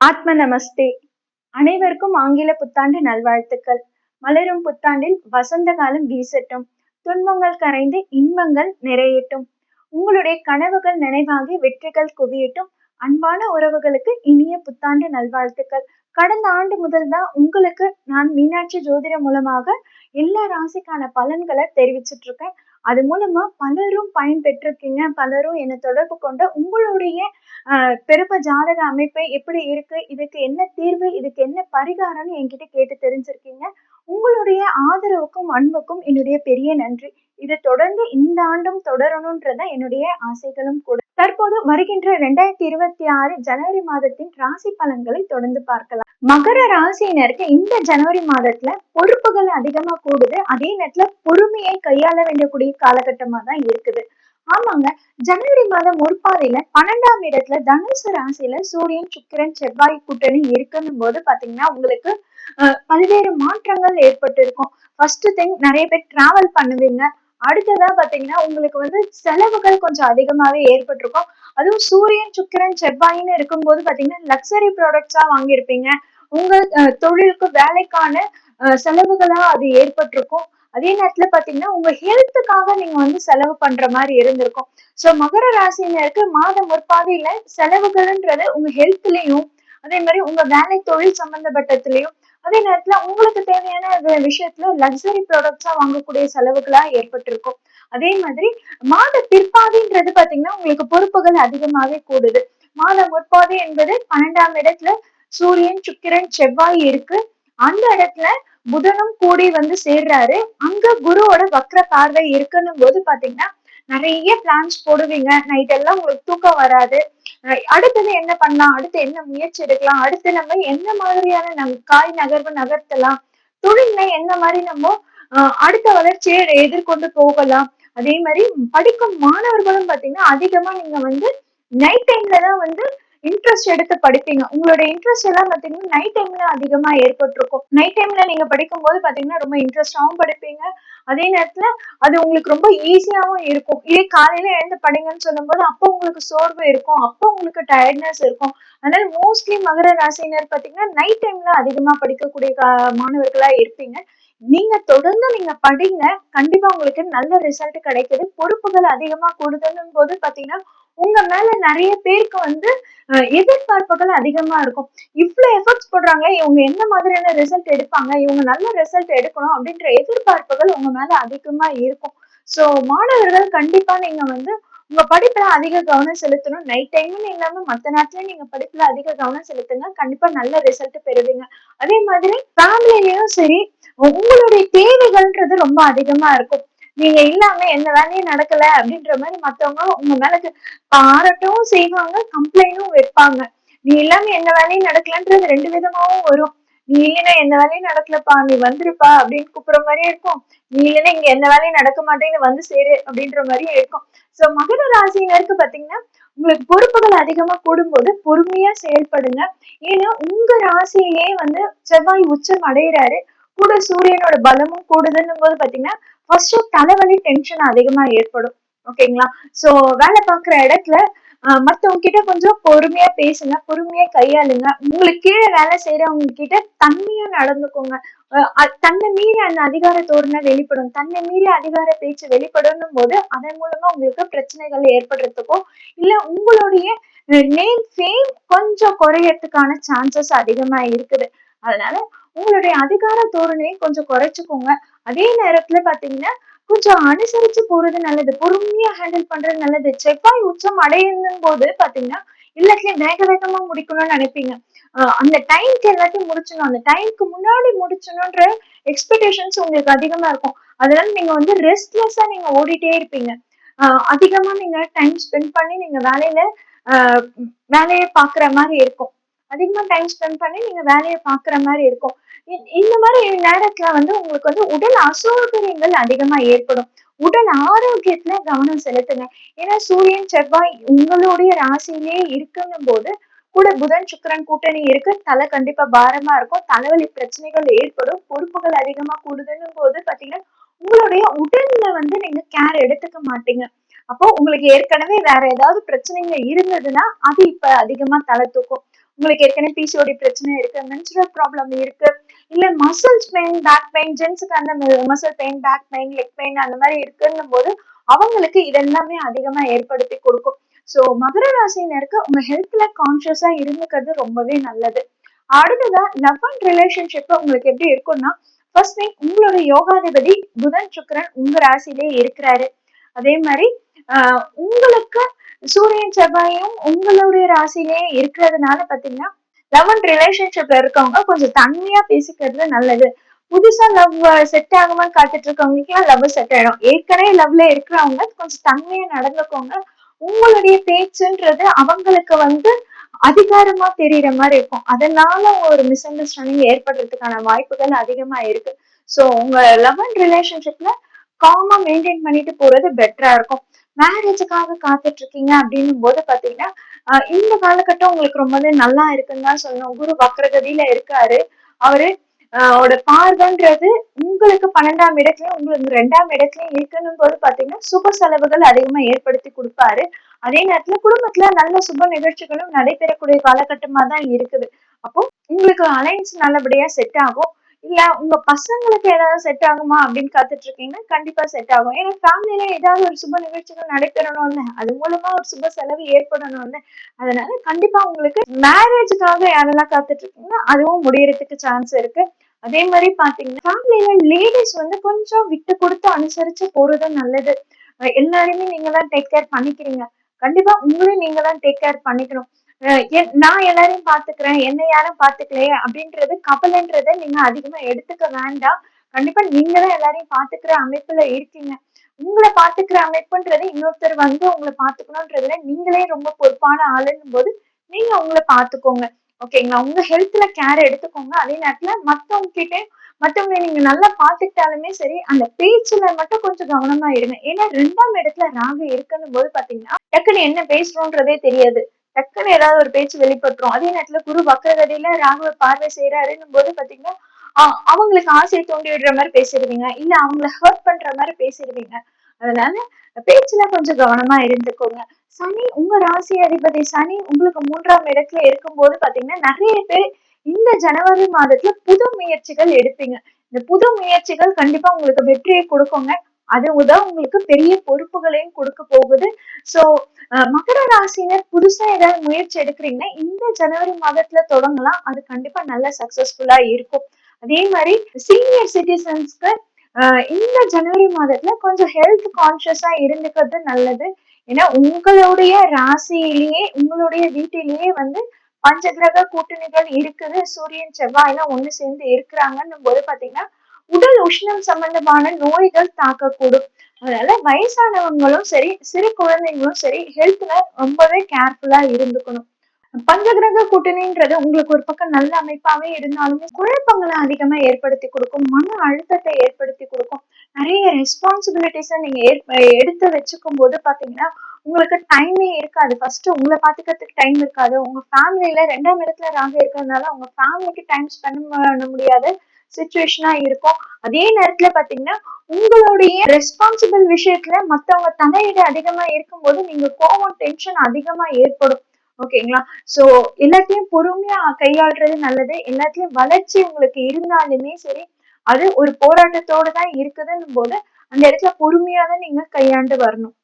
ஆத்ம நமஸ்தே அனைவருக்கும் ஆங்கில புத்தாண்டு நல்வாழ்த்துக்கள். மலரும் புத்தாண்டில் வசந்த காலம் வீசட்டும். துன்பங்கள் கரைந்து இன்பங்கள் நிறையட்டும். உங்களுடைய கனவுகள் நினைவாகி வெற்றிகள் குவியட்டும். அன்பான உறவுகளுக்கு இனிய புத்தாண்டு நல்வாழ்த்துக்கள். கடந்த ஆண்டு முதல் தான் உங்களுக்கு நான் மீனாட்சி ஜோதிடம் மூலமாக எல்லா ராசிக்கான பலன்களை தெரிவிச்சிட்டு இருக்கேன். அது மூலமா பலரும் பயன் பெற்றிருக்கீங்க பலரும் என்னை தொடர்பு கொண்ட உங்களுடைய பிறப்பு ஜாதக அமைப்பு எப்படி இருக்கு இதுக்கு என்ன தீர்வு இதுக்கு என்ன பரிகாரம்னு என்கிட்ட கேட்டு தெரிஞ்சிருக்கீங்க. உங்களுடைய ஆதரவுக்கும் அன்புக்கும் என்னுடைய பெரிய நன்றி. இது தொடர்ந்து இந்த ஆண்டும் தொடரணும்ன்றத என்னுடைய ஆசைகளும் கூட. தற்போது வருகின்ற ரெண்டாயிரத்தி இருபத்தி ஆறு ஜனவரி மாதத்தின் ராசி பலன்களை தொடர்ந்து பார்க்கலாம். மகர ராசியினருக்கு இந்த ஜனவரி மாதத்துல பொறுப்புகள் அதிகமா கூடுது. அதே நேரத்துல பொறுமையை கையாள வேண்டியக்கூடிய காலகட்டமா தான் இருக்குது. ஆமாங்க. ஜனவரி மாதம் முற்பாதையில பன்னெண்டாம் இடத்துல தனுசு ராசியில சூரியன் சுக்கிரன் செவ்வாய் கூட்டணி இருக்குன்னும் போது பாத்தீங்கன்னா உங்களுக்கு பல்வேறு மாற்றங்கள் ஏற்பட்டு இருக்கும் ஃபர்ஸ்ட் திங் நிறைய பேர் டிராவல் பண்ணுவீங்க. அடுத்ததா பாத்தீங்கன்னா உங்களுக்கு வந்து செலவுகள் கொஞ்சம் அதிகமாவே ஏற்பட்டிருக்கும். அதுவும் சூரியன் சுக்கிரன் செவ்வாயின்னு இருக்கும்போது பாத்தீங்கன்னா லக்ஸரி ப்ராடக்ட்ஸா வாங்கியிருப்பீங்க. உங்க தொழிலுக்கு வேலைக்கான செலவுகளா அது ஏற்பட்டிருக்கும். அதே நேரத்துல பாத்தீங்கன்னா உங்க ஹெல்த்துக்காக நீங்க வந்து செலவு பண்ற மாதிரி இருந்திருக்கும். சோ மகர ராசினருக்கு மாத முற்பாதையில செலவுகள்ன்றது உங்க ஹெல்த்லயும் அதே மாதிரி உங்க வேலை தொழில் சம்பந்தப்பட்டதுலயும் அதே நேரத்துல உங்களுக்கு தேவையான விஷயத்துல லக்ஸரி ப்ராடக்ட்ஸா வாங்கக்கூடிய செலவுகளா ஏற்பட்டிருக்கும். அதே மாதிரி மாத பிற்பாதின்றது பாத்தீங்கன்னா உங்களுக்கு பொறுப்புகள் அதிகமாவே கூடுது. மாத முற்பாதி என்பது பன்னெண்டாம் இடத்துல சூரியன் சுக்கிரன் செவ்வாய் இருக்கு. அந்த இடத்துல புதனும் கூடி வந்து சேர்றாரு. அங்க குருவோட வக்ர பார்வை இருக்குன்னும் போது பாத்தீங்கன்னா நிறைய பிளான்ஸ் போடுவீங்க. நைட் எல்லாம் உங்களுக்கு தூக்கம் வராது. அடுத்தது என்ன பண்ணலாம்? அடுத்து என்ன முயற்சி எடுக்கலாம்? அடுத்து நம்ம என்ன மாதிரியான நம் காய் நகர்வு நகர்த்தலாம்? தொழில்ல என்ன மாதிரி நம்ம அடுத்த வளர்ச்சியை எதிர்கொண்டு போகலாம்? அதே மாதிரி படிக்கும் மாணவர்களும் பாத்தீங்கன்னா அதிகமா நீங்க வந்து நைட் டைம்ல தான் வந்து இன்ட்ரெஸ்ட் எடுத்து படிப்பீங்க. உங்களோட இன்ட்ரெஸ்ட் எல்லாம் பாத்தீங்கன்னா நைட் டைம்ல அதிகமா ஏற்பட்டிருக்கும். நைட் டைம்ல நீங்க படிக்கும் போது பாத்தீங்கன்னா ரொம்ப இன்ட்ரெஸ்டாவும் படிப்பீங்க. அதே நேரத்துல அது உங்களுக்கு ரொம்ப ஈஸியாவும் இருக்கும். இதே காலையில எழுந்து படிங்கன்னு சொல்லும் போது அப்போ உங்களுக்கு சோர்வு இருக்கும். அப்போ உங்களுக்கு டயர்ட்னஸ் இருக்கும். அதனால மோஸ்ட்லி மகர ராசினர் பாத்தீங்கன்னா நைட் டைம்ல அதிகமா படிக்கக்கூடிய மாணவர்களா இருப்பீங்க. நீங்க தொடர்ந்து நீங்க படிங்க. கண்டிப்பா உங்களுக்கு நல்ல ரிசல்ட் கிடைக்குது. பொறுப்புகள் அதிகமா கொடுதலும் போது பாத்தீங்கன்னா உங்க மேல நிறைய பேருக்கு வந்து எதிர்பார்ப்புகள் அதிகமா இருக்கும். இவ்வளவு எஃபர்ட்ஸ் போடுறாங்க இவங்க என்ன மாதிரியான ரிசல்ட் எடுப்பாங்க இவங்க நல்ல ரிசல்ட் எடுக்கணும் அப்படின்ற எதிர்பார்ப்புகள் உங்க மேல அதிகமா இருக்கும். சோ மாணவர்கள் கண்டிப்பா நீங்க வந்து உங்க படிப்புல அதிக கவனம் செலுத்தணும். நைட் டைம்னு இல்லாம மத்த நேரத்துல நீங்க படிப்புல அதிக கவனம் செலுத்துங்க. கண்டிப்பா நல்ல ரிசல்ட் பெறுவீங்க. அதே மாதிரி ஃபேமிலிலயும் சரி உங்களுடைய தேவைகள்ன்றது ரொம்ப அதிகமா இருக்கும். நீங்க இல்லாம எந்த வேலையும் நடக்கல அப்படின்ற மாதிரி மத்தவங்க உங்க மேல பாராட்டவும் செய்வாங்க கம்ப்ளைண்டும் வைப்பாங்க. நீ இல்லாம எந்த வேலையும் நடக்கலன்றது ரெண்டு விதமாவும் வரும். நீ இல்லைன்னா எந்த வேலையும் நடக்கலப்பா நீ வந்துருப்பா அப்படின்னு கூப்பிடுற மாதிரியே இருக்கும். நீ இல்லைன்னா இங்க எந்த வேலையும் நடக்க மாட்டேன்னு வந்து சேரு அப்படின்ற மாதிரியே இருக்கும். சோ மகர ராசினருக்கு பாத்தீங்கன்னா உங்களுக்கு பொறுப்புகள் அதிகமா கூடும்போது பொறுமையா செயல்படுங்க. ஏன்னா உங்க ராசியிலேயே வந்து செவ்வாய் உச்சம் அடையிறாரு. கூட சூரியனோட பலமும் கூடுதுன்னும் போது பாத்தீங்கன்னா ஃபர்ஸ்ட் தலைவலி டென்ஷன் அதிகமா ஏற்படும். ஓகேங்களா சோ வேலை பார்க்குற இடத்துல மத்தவங்க கிட்ட கொஞ்சம் பொறுமையா பேசுங்க பொறுமையா கையாளுங்க. உங்களுக்கு கீழே வேலை செய்யறவங்க கிட்ட தன்மையா நடந்துக்கோங்க. தன்னை மீறி அந்த அதிகார தோரணை வெளிப்படும். தன்னை மீறி அதிகார பேச்சு வெளிப்படணும் போது அதன் மூலமா உங்களுக்கு பிரச்சனைகள் ஏற்படுறதுக்கோ இல்ல உங்களுடைய நேம் ஃபேம் கொஞ்சம் குறையறதுக்கான சான்சஸ் அதிகமா இருக்குது. அதனால உங்களுடைய அதிகார தோரணையை கொஞ்சம் குறைச்சிக்கோங்க. அதே நேரத்துல பாத்தீங்கன்னா கொஞ்சம் அனுசரிச்சு போறது நல்லது. பொறுமையா ஹேண்டில் பண்றது நல்லது. செவ்வாய் உச்சம் அடையும் போது பாத்தீங்கன்னா எல்லாத்தையும் வேக வேகமா முடிக்கணும்னு நினைப்பீங்க. அந்த டைம்க்கு எல்லாத்தையும் முடிச்சணும் அந்த டைம்க்கு முன்னாடி முடிச்சணும்ன்ற எக்ஸ்பெக்டேஷன்ஸ் உங்களுக்கு அதிகமா இருக்கும். அதனால நீங்க வந்து ரெஸ்ட்லெஸ்ஸா நீங்க ஓடிட்டே இருப்பீங்க. அதிகமா நீங்க டைம் ஸ்பெண்ட் பண்ணி நீங்க வேலையில வேலையை பாக்குற மாதிரி இருக்கும். அதிகமா டைம் ஸ்பெண்ட் பண்ணி நீங்க வேலையை பாக்குற மாதிரி இருக்கும். இந்த மாதிரி நேரத்துல வந்து உங்களுக்கு வந்து உடல் அசௌகரியங்கள் அதிகமா ஏற்படும். உடல் ஆரோக்கியத்துல கவனம் செலுத்துங்க. ஏன்னா சூரியன் செவ்வாய் உங்களுடைய ராசியிலேயே இருக்குன்னும் போது கூட புதன் சுக்கரன் கூட்டணி இருக்கு. தலை கண்டிப்பா பாரமா இருக்கும். தலைவலி பிரச்சனைகள் ஏற்படும். பொறுப்புகள் அதிகமா கூடுதுன்னும் போது பாத்தீங்கன்னா உங்களுடைய உடல்ல வந்து நீங்க கேர் எடுத்துக்க மாட்டீங்க. அப்போ உங்களுக்கு ஏற்கனவே வேற ஏதாவது பிரச்சனைங்க இருந்ததுன்னா அது இப்ப அதிகமா தலை தூக்கும். உங்களுக்கு ஏற்கனவே பிசிஓடி பிரச்சனை இருக்கு. மென்சுரல் ப்ராப்ளம் இருக்கு. இல்ல மசில்ஸ் பெயின் பேக் பெயின் ஜென்ஸுக்கு அந்த muscle pain back pain leg pain அந்த மாதிரி இருக்குன்னும் போது அவங்களுக்கு இதெல்லாமே அதிகமா ஏற்படுத்தி கொடுக்கும். ஸோ மகர ராசினருக்கு உங்க ஹெல்த்ல கான்சியஸா இருந்துக்கிறது ரொம்பவே நல்லது. அடுத்ததா லவ் அண்ட் ரிலேஷன்ஷிப் உங்களுக்கு எப்படி இருக்கும்னா ஃபர்ஸ்ட் திங் உங்களோட யோகாதிபதி புதன் சுக்கரன் உங்க ராசிலே இருக்கிறாரு. அதே மாதிரி உங்களுக்கு சூரியன் செவ்வாயும் உங்களுடைய ராசிலே இருக்கிறதுனால பாத்தீங்கன்னா லவ் அண்ட் ரிலேஷன்ஷிப்ல இருக்கவங்க கொஞ்சம் தனியா பேசிக்கிறது நல்லது. புதுசா லவ் செட் ஆகாம காத்துட்டு இருக்கவங்களுக்கு லவ் செட் ஆயிடும். ஏற்கனவே லவ்ல இருக்கிறவங்க கொஞ்சம் தன்மையா நடந்துக்கோங்க. உங்களுடைய பேச்சுன்றது அவங்களுக்கு வந்து அதிகாரமா தெரியற மாதிரி இருக்கும். அதனால ஒரு மிஸ் அண்டர்ஸ்டாண்டிங் ஏற்படுறதுக்கான வாய்ப்புகள் அதிகமா இருக்கு. ஸோ உங்க லவ் அண்ட் ரிலேஷன்ஷிப்ல காமா மெயின்டைன் பண்ணிட்டு போறது பெட்டரா இருக்கும். மேரேஜுக்காக காத்துட்டு இருக்கீங்க அப்படின்னும் போது பாத்தீங்கன்னா இந்த காலகட்டம் உங்களுக்கு ரொம்பவே நல்லா இருக்குன்னு தான் சொல்லணும். குரு வக்ரகதியில இருக்காரு. அவரு அவரோட பார்வைன்றது உங்களுக்கு பன்னெண்டாம் இடத்துலயும் உங்களுக்கு ரெண்டாம் இடத்துலயும் இருக்கணும் போது பாத்தீங்கன்னா சுப செலவுகள் அதிகமா ஏற்படுத்தி கொடுப்பாரு. அதே நேரத்துல குடும்பத்துல நல்ல சுப நிகழ்ச்சிகளும் நடைபெறக்கூடிய காலகட்டமா தான் இருக்குது. அப்போ உங்களுக்கு அலைன்ஸ் நல்லபடியா செட் ஆகும். இல்ல உங்க பசங்களுக்கு ஏதாவது செட் ஆகுமா அப்படின்னு காத்துட்டு இருக்கீங்கன்னா கண்டிப்பா செட் ஆகும். ஏன்னா ஃபேமிலியில ஏதாவது ஒரு சுப நிகழ்ச்சிகள் நடைபெறணும்ல. அது மூலமா ஒரு சுப செலவு ஏற்படணும்ல. அதனால கண்டிப்பா உங்களுக்கு மேரேஜுக்காக யாரெல்லாம் காத்துட்டு இருக்கீங்கன்னா அதுவும் முடியறதுக்கு சான்ஸ் இருக்கு. அதே மாதிரி பாத்தீங்கன்னா ஃபேமிலியில லேடிஸ் வந்து கொஞ்சம் விட்டு கொடுத்து அனுசரிச்சு போறது நல்லது. எல்லாருமே நீங்க தான் டேக் கேர் பண்ணிக்கிறீங்க. கண்டிப்பா உங்களையும் நீங்க தான் டேக் கேர் பண்ணிக்கணும். நான் எல்லாரையும் பாத்துக்கிறேன் என்ன யாரும் பாத்துக்கலையே அப்படின்றது கவலைன்றத நீங்க அதிகமா எடுத்துக்க வேண்டாம். கண்டிப்பா நீங்க தான் எல்லாரையும் பாத்துக்கிற அமைப்புல இருக்கீங்க. உங்களை பாத்துக்கிற அமைப்புன்றது இன்னொருத்தர் வந்து உங்களை பாத்துக்கணும்ன்றதுல நீங்களே ரொம்ப பொறுப்பான ஆளுன்னும் போது நீங்க உங்களை பாத்துக்கோங்க. ஓகேங்களா உங்க ஹெல்த்ல கேர் எடுத்துக்கோங்க. அதே நேரத்துல மத்தவங்க கிட்டே மத்தவங்க நீங்க நல்லா பாத்துக்கிட்டாலுமே சரி அந்த பேச்சுல மட்டும் கொஞ்சம் கவனமா இருங்க. ஏன்னா ரெண்டாம் இடத்துல ராகு இருக்குன்னு போது பாத்தீங்கன்னா டக்குன்னு என்ன பேசுறோன்றதே தெரியாது. டக்குன்னு ஏதாவது ஒரு பேச்சு வெளிப்பட்டுரும். அதே நேரத்துல குரு வக்கரகதியில ராகுவ பார்வை செய்யறாருன்னும் போது பாத்தீங்கன்னா அவங்களுக்கு ஆசையை தூண்டி விடுற மாதிரி பேசிடுவீங்க. இல்ல அவங்கள ஹர்ட் பண்ற மாதிரி பேசிடுவீங்க. அதனால பேச்சுல கொஞ்சம் கவனமா இருந்துக்கோங்க. சனி உங்க ராசி அதிபதி சனி உங்களுக்கு மூன்றாம் இடத்துல இருக்கும்போது பாத்தீங்கன்னா நிறைய பேர் இந்த ஜனவரி மாதத்துல புது முயற்சிகள் எடுப்பீங்க. இந்த புது முயற்சிகள் கண்டிப்பா உங்களுக்கு வெற்றியை கொடுக்குங்க. அது உதவ உங்களுக்கு பெரிய பொறுப்புகளையும் கொடுக்க போகுது. சோ மகர ராசினர் புதுசா ஏதாவது முயற்சி எடுக்கிறீங்கன்னா இந்த ஜனவரி மாதத்துல தொடங்கலாம். அது கண்டிப்பா நல்ல சக்சஸ்ஃபுல்லா இருக்கும். அதே மாதிரி சீனியர் சிட்டிசன்ஸ்க்கு இந்த ஜனவரி மாதத்துல கொஞ்சம் ஹெல்த் கான்சியஸா இருந்துக்கிறது நல்லது. ஏன்னா உங்களுடைய ராசியிலேயே உங்களுடைய வீட்டிலேயே வந்து பஞ்சகிரக கூட்டணிகள் இருக்குது. சூரியன் செவ்வாய் எல்லாம் ஒண்ணு சேர்ந்து இருக்கிறாங்கன்னு போது பாத்தீங்கன்னா உடல் உஷ்ணம் சம்பந்தமான நோய்கள் தாக்கக்கூடும். அதனால வயசானவங்களும் சரி சிறு குழந்தைங்களும் சரி ஹெல்த்ல ரொம்பவே கேர்ஃபுல்லா இருந்துக்கணும். பஞ்சகிரக கூட்டணின்றது உங்களுக்கு ஒரு பக்கம் நல்ல அமைப்பாவே இருந்தாலுமே குழப்பங்களை அதிகமா ஏற்படுத்தி கொடுக்கும் மன அழுத்தத்தை ஏற்படுத்தி கொடுக்கும். நிறைய ரெஸ்பான்சிபிலிட்டிஸை நீங்க எடுத்து வச்சுக்கும் போது பாத்தீங்கன்னா உங்களுக்கு டைமே இருக்காது. ஃபர்ஸ்ட் உங்களை பாத்துக்கிறதுக்கு டைம் இருக்காது. உங்க ஃபேமிலியில ரெண்டாம் இடத்துல ராக இருக்கிறதுனால உங்க ஃபேமிலிக்கு டைம் ஸ்பெண்ட் பண்ண முடியாது. சுச்சுவேஷனா இருக்கும். அதே நேரத்துல பாத்தீங்கன்னா உங்களுடைய ரெஸ்பான்சிபிள் விஷயத்துல மத்தவங்க தலையீடு அதிகமா இருக்கும்போது நீங்க கோவம் டென்ஷன் அதிகமா ஏற்படும். ஓகேங்களா சோ எல்லாத்தையும் பொறுமையா கையாளுறது நல்லது. எல்லாத்தையும் வளர்ச்சி உங்களுக்கு இருந்தாலுமே சரி அது ஒரு போராட்டத்தோட தான் இருக்குதுன்னும் போது அந்த இடத்துல பொறுமையா தான் நீங்க கையாண்டு வரணும்.